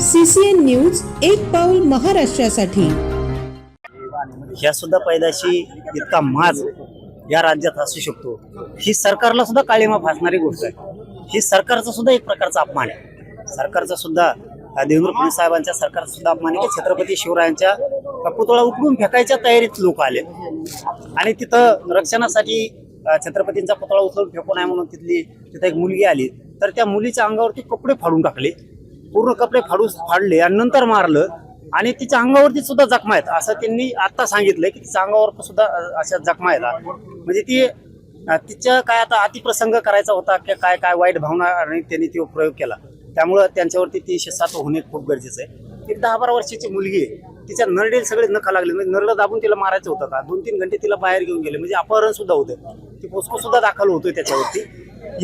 CCN news एक पाऊल महाराष्ट्रासाठी. म्हणजे ह्या सुद्धा पैदाशी इतका माज या राज्यात असू शकतो. ही सरकारला सुद्धा काळीमा फासणारी गोष्ट आहे. ही सरकारचा सुद्धा एक प्रकारचा अपमान आहे. सरकारचा सुद्धा देवेंद्र फडणवीस साहेबांच्या सरकारचा सुद्धा अपमान आहे की छत्रपती शिवरायांच्या पुतळा उकडून फेकायच्या तयारीत लोक आले. आणि तिथं रक्षणासाठी छत्रपतींचा पुतळा उचलून फेकू नये म्हणून तिथली तिथं एक मुलगी आली. तर त्या मुलीच्या अंगावरती कपडे फाडून टाकले. पूर्ण कपडे फाडून फाडले आणि नंतर मारलं आणि तिच्या अंगावरती सुद्धा जखमा आहेत. असं त्यांनी आता सांगितलंय की तिच्या अंगावर सुद्धा अशा जखमा आहेत. म्हणजे ती तिच्या काय आता अतिप्रसंग करायचा होता की काय काय वाईट भावना आणि त्यांनी तो प्रयोग केला. त्यामुळं त्यांच्यावरती तीनशे सात होणे खूप गरजेचं आहे. ती दहा बारा वर्षाची मुलगी आहे. तिच्या नरडेल सगळे नखा लागले. म्हणजे नरडं दाबून तिला मारायचं होतं का? दोन तीन घंटे तिला बाहेर घेऊन गेले. म्हणजे अपहरण सुद्धा होतं ती पोस्को सुद्धा दाखल होतोय त्याच्यावरती.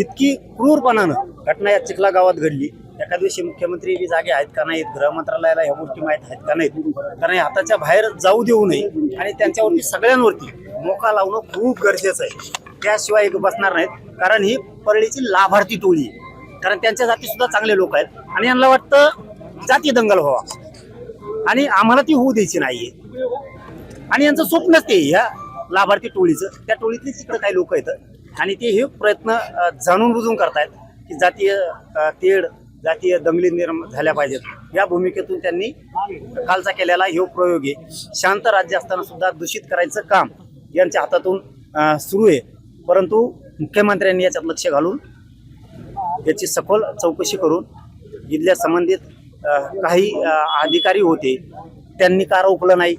इतकी क्रूरपणानं घटना या चिखला गावात घडली. एका दिवशी मुख्यमंत्री बी जागे आहेत का नाहीत गृह मंत्रालयाला ह्या गोष्टी माहीत आहेत का नाहीत. कारण हे हाताच्या बाहेर जाऊ देऊ नये आणि त्यांच्यावरती सगळ्यांवरती मोका लावणं खूप गरजेचं आहे. त्याशिवाय एक बसणार नाहीत कारण ही परळीची लाभार्थी टोळी आहे. कारण त्यांच्या जाती सुद्धा चांगले लोक आहेत आणि यांना वाटतं जाती दंगल व्हावा. आणि आम्हाला ती होऊ द्यायची नाहीये. आणि यांचं स्वप्नच ते ह्या लाभार्थी टोळीचं. त्या टोळीतले तिकडं काही लोक आहेत आणि ते हे प्रयत्न जाणून बुजून करतायत की जातीय तेढ जातीय दंगली निर्माण झाल्या पाहिजेत. या भूमिकेतून त्यांनी कालचा केलेला हे प्रयोग आहे शांत राज्य असताना सुद्धा दूषित करायचं काम यांच्या हातातून सुरू आहे. परंतु मुख्यमंत्र्यांनी याच्यात लक्ष घालून याची सखोल चौकशी करून इथल्या संबंधित काही अधिकारी होते त्यांनी का रोखलं नाही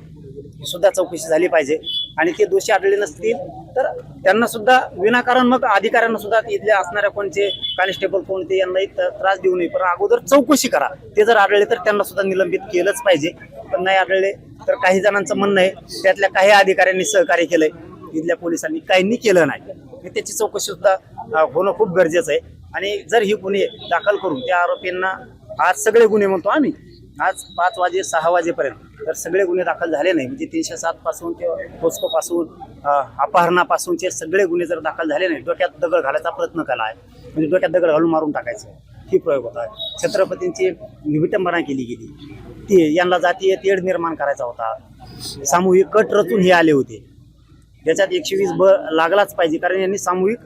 सुद्धा चौकशी झाली पाहिजे. आणि ते दोषी आढळले नसतील तर त्यांना सुद्धा विनाकारण मग अधिकाऱ्यांना सुद्धा इथल्या असणाऱ्या कोणते कॉन्स्टेबल कोणते यांनाही त्रास देऊ नये. पण अगोदर चौकशी करा. ते जर आढळले तर त्यांना सुद्धा निलंबित केलंच पाहिजे. पण नाही आढळले तर काही जणांचं म्हणणं आहे त्यातल्या काही अधिकाऱ्यांनी सहकार्य केलंय. इथल्या पोलिसांनी काहींनी केलं नाही. हे त्याची चौकशी सुद्धा होणं खूप गरजेचं आहे. आणि जर ही गुन्हे दाखल करून त्या आरोपींना आज सगळे गुन्हे म्हणतो आम्ही आज पाच वाजे सहा वाजेपर्यंत. तर सगळे गुन्हे दाखल झाले नाही. म्हणजे तीनशे सात पासून ते पोस्को पासून अपहरणापासूनचे सगळे गुन्हे जर दाखल झाले नाही डोक्यात दगड घालायचा प्रयत्न केला आहे. म्हणजे डोक्यात दगड घालून मारून टाकायचं. ही प्रयोग होता छत्रपतींची विटंबना केली गेली. ती यांना जातीय तेढ निर्माण करायचा होता. सामूहिक कट रचून हे आले होते. याच्यात एकशे वीस ब लागलाच पाहिजे. कारण यांनी सामूहिक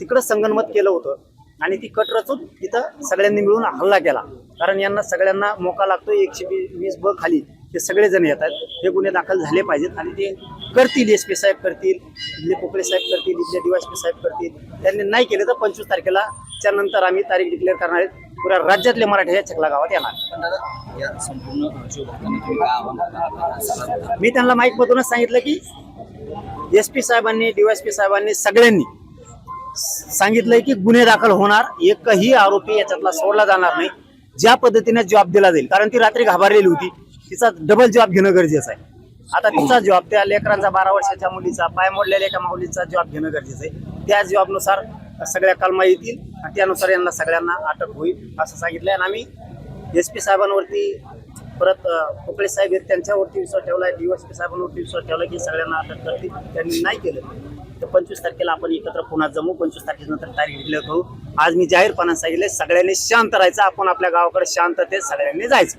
तिकडं संगनमत केलं होतं. आणि ती कट रचून तिथं सगळ्यांनी मिळून हल्ला केला. कारण यांना सगळ्यांना मोका लागतो एकशे वीस ब खाली. ते सगळेजण येतात. हे गुन्हे दाखल झाले पाहिजेत आणि ते करतील. एस पी साहेब करतील इथले पोकळे साहेब करतील इथले डीवायसपी साहेब करतील. त्यांनी नाही केले तर पंचवीस तारखेला त्यानंतर आम्ही तारीख डिक्लेअर करणार आहेत पुऱ्या राज्यातले मराठी या चकला गावात येणार. मी त्यांना माईक मधूनच सांगितलं की एस पी साहेबांनी डीवायसपी साहेबांनी सगळ्यांनी सांगितलंय की गुन्हे दाखल होणार. एकही आरोपी याच्यातला सोडला जाणार नाही. ज्या पद्धतीने जॉब दिला जाईल. कारण ती रात्री घाबरलेली होती. तिचा डबल जॉब घेणं गरजेचं आहे. आता तिचा जॉब त्या लेकरांचा बारा वर्षाच्या मुलीचा पाय मोडलेल्या एका माऊलीचा जॉब घेणं गरजेचं आहे. त्या जॉबनुसार सगळ्या कलमा येतील आणि त्यानुसार यांना सगळ्यांना अटक होईल असं सांगितलं आणि आम्ही एस पी साहेबांवरती परत अ, पोकळे साहेब त्यांच्यावरती विश्वास ठेवला डी एस पी साहेबांवरती विश्वास ठेवला की सगळ्यांना अटक करतील. त्यांनी नाही केलं. तर पंचवीस तारखेला आपण एकत्र पुन्हा जमू. पंचवीस तारखेनंतर तारीख डिक्लेअर करू. आज मी जाहीरपणा सांगितले सगळ्यांनी शांत राहायचं. आपण आपल्या गावाकडे शांततेत सगळ्यांनी जायचं.